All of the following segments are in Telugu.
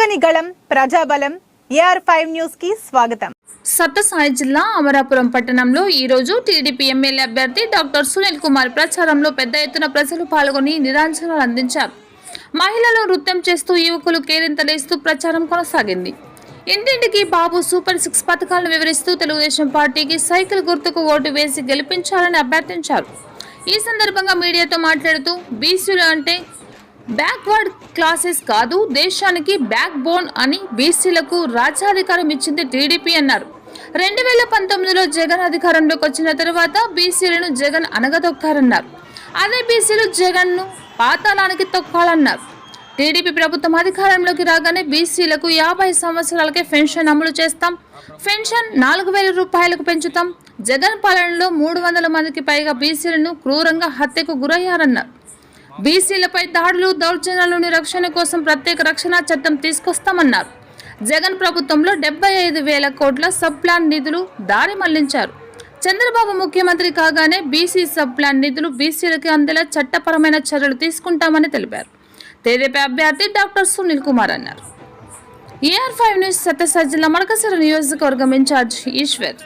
ప్రజలని గళం ప్రజాబలం ఏఆర్ ఫైవ్ న్యూస్కి స్వాగతం. సత్తసాయి జిల్లా అమరాపురం పట్టణంలో ఈ రోజు టీడీపీ ఎమ్మెల్యే అభ్యర్థి డాక్టర్ సునీల్ కుమార్ ప్రచారంలో పెద్ద ఎత్తున ప్రజలు పాల్గొని నిరాంజనాలు అందించారు. మహిళలు నృత్యం చేస్తూ యువకులు కేరింతలేస్తూ ప్రచారం కొనసాగింది. ఇంటింటికి బాబు సూపర్ సిక్స్ పథకాలను వివరిస్తూ తెలుగుదేశం పార్టీకి సైకిల్ గుర్తుకు ఓటు వేసి గెలిపించాలని అభ్యర్థించారు. ఈ సందర్భంగా మీడియాతో మాట్లాడుతూ బీసీలు అంటే బ్యాక్వర్డ్ క్లాసెస్ కాదు దేశానికి బ్యాక్ బోన్ అని బీసీలకు రాజ్యాధికారం ఇచ్చింది టీడీపీ అన్నారు. రెండు వేల పంతొమ్మిదిలో జగన్ అధికారంలోకి వచ్చిన తర్వాత బీసీలను జగన్ అనగదొక్కారన్నారు. అదే బీసీలు జగన్ను పాతాళానికి తొక్కాలన్నారు. టీడీపీ ప్రభుత్వం అధికారంలోకి రాగానే బీసీలకు యాభై సంవత్సరాలకే పెన్షన్ అమలు చేస్తాం. పెన్షన్ నాలుగు వేల రూపాయలకు పెంచుతాం. జగన్ పాలనలో మూడు వందల మందికి పైగా బీసీలను క్రూరంగా హత్యకు గురయ్యారన్నారు. బీసీలపై దాడులు దౌర్జన్యాల నుండి రక్షణ కోసం ప్రత్యేక రక్షణ చట్టం తీసుకొస్తామన్నారు. జగన్ ప్రభుత్వంలో డెబ్బై ఐదు వేల కోట్ల సబ్ ప్లాన్ నిధులు దారి మళ్ళించారు. చంద్రబాబు ముఖ్యమంత్రి కాగానే బీసీ సబ్ ప్లాన్ నిధులు బీసీలకి అందేలా చట్టపరమైన చర్యలు తీసుకుంటామని తెలిపారు. తెదేపా అభ్యర్థి డాక్టర్ సునీల్ కుమార్ అన్నారు. ఏఆర్ ఫైవ్ న్యూస్ సత్యసాయి జిల్లా మడకసిర నియోజకవర్గం ఇన్ఛార్జ్ ఈశ్వర్.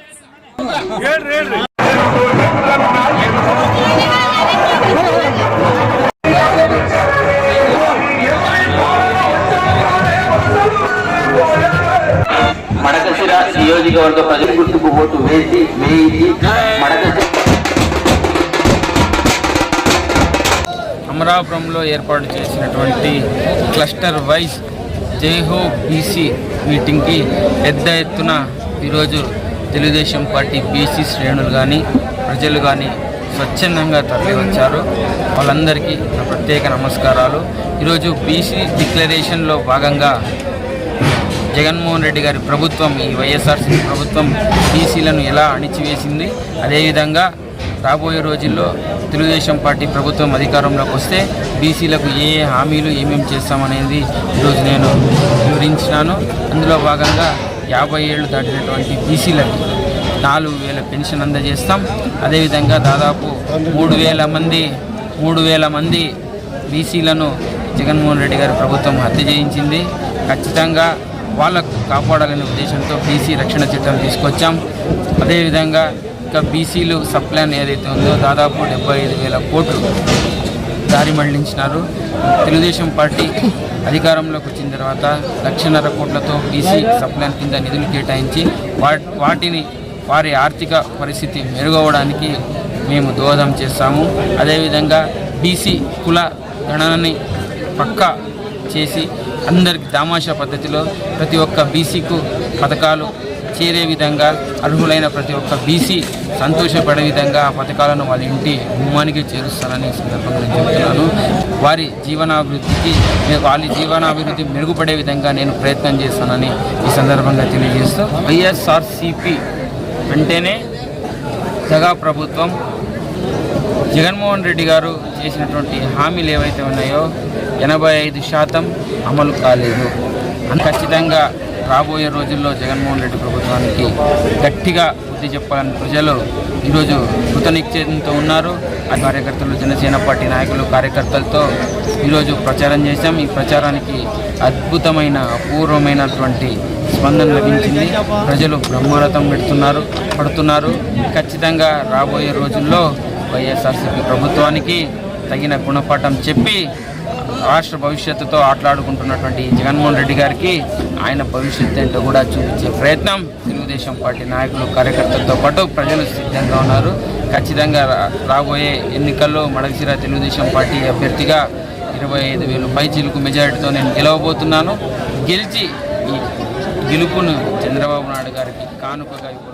ఓటు వేసి వేయించి మడకశిర అమరాపురంలో ఏర్పాటు చేసినటువంటి క్లస్టర్ వైజ్ జైహో బీసీ మీటింగ్కి పెద్ద ఎత్తున ఈరోజు తెలుగుదేశం పార్టీ బీసీ శ్రేణులు కానీ ప్రజలు కానీ స్వచ్ఛందంగా తరలివచ్చారు. వాళ్ళందరికీ ప్రత్యేక నమస్కారాలు. ఈరోజు బీసీ డిక్లరేషన్లో భాగంగా జగన్మోహన్ రెడ్డి గారి ప్రభుత్వం ఈ వైఎస్ఆర్సీ ప్రభుత్వం బీసీలను ఎలా అణిచివేసింది? అదేవిధంగా రాబోయే రోజుల్లో తెలుగుదేశం పార్టీ ప్రభుత్వం అధికారంలోకి వస్తే బీసీలకు ఏ ఏ హామీలు ఏమేమి చేస్తామనేది ఈరోజు నేను వివరించినాను. అందులో భాగంగా యాభై ఏళ్ళు దాటినటువంటి బీసీలకు నాలుగు వేల పెన్షన్ అందజేస్తాం. అదేవిధంగా దాదాపు మూడు వేల మంది మూడు వేల మంది బీసీలను జగన్మోహన్ రెడ్డి గారి ప్రభుత్వం హత్య చేయించింది. ఖచ్చితంగా వాళ్ళకు కాపాడాలనే ఉద్దేశంతో బీసీ రక్షణ చట్టం తీసుకొచ్చాం. అదేవిధంగా ఇంకా బీసీలు సప్లాన్ ఏదైతే ఉందో దాదాపు డెబ్బై ఐదు వేల కోట్లు దారి మళ్ళించినారు. తెలుగుదేశం పార్టీ అధికారంలోకి వచ్చిన తర్వాత లక్షన్నర కోట్లతో బీసీ సప్లాన్ కింద నిధులు కేటాయించి వా- వాటిని వారి ఆర్థిక పరిస్థితి మెరుగవడానికి మేము దోహదం చేస్తాము. అదేవిధంగా బీసీ కుల గణనని పక్కా చేసి అందరికి దామాషా పద్ధతిలో ప్రతి ఒక్క బీసీకు పథకాలు చేరే విధంగా అర్హులైన ప్రతి ఒక్క బీసీ సంతోషపడే విధంగా ఆ పథకాలను వాళ్ళ ఇంటి గుమ్మానికి చేరుస్తానని ఈ సందర్భంగా నేను చెప్తున్నాను. వారి జీవనాభివృద్ధికి మే- వాళ్ళ జీవనాభివృద్ధి మెరుగుపడే విధంగా నేను ప్రయత్నం చేస్తానని ఈ సందర్భంగా తెలియజేస్తూ వైఎస్ఆర్సిపి అంటేనే జగా ప్రభుత్వం జగన్మోహన్ రెడ్డి గారు చేసినటువంటి హామీలు ఏవైతే ఉన్నాయో ఎనభై ఐదు శాతం అమలు కాలేదు. అని ఖచ్చితంగా రాబోయే రోజుల్లో జగన్మోహన్ రెడ్డి ప్రభుత్వానికి గట్టిగా బుద్ధి చెప్పాలని ప్రజలు ఈరోజు కృతనిశ్చయంతో ఉన్నారు. ఆ కార్యకర్తలు జనసేన పార్టీ నాయకులు కార్యకర్తలతో ఈరోజు ప్రచారం చేశాం. ఈ ప్రచారానికి అద్భుతమైన అపూర్వమైనటువంటి స్పందన లభించింది. ప్రజలు బ్రహ్మరథం పెడుతున్నారు పడుతున్నారు. ఖచ్చితంగా రాబోయే రోజుల్లో వైఎస్ఆర్సీపీ ప్రభుత్వానికి తగిన గుణపాఠం చెప్పి రాష్ట్ర భవిష్యత్తుతో ఆటలాడుకుంటున్నటువంటి జగన్మోహన్ రెడ్డి గారికి ఆయన భవిష్యత్తు ఏంటో కూడా చూపించే ప్రయత్నం తెలుగుదేశం పార్టీ నాయకులు కార్యకర్తలతో పాటు ప్రజలు సిద్ధంగా ఉన్నారు. ఖచ్చితంగా రాబోయే ఎన్నికల్లో మడగసిర తెలుగుదేశం పార్టీ అభ్యర్థిగా ఇరవై ఐదు వేలు పైచీలకు మెజారిటీతో నేను గెలవబోతున్నాను. గెలిచి ఈ గెలుపును చంద్రబాబు నాయుడు గారికి కానుకగా ఇప్పుడు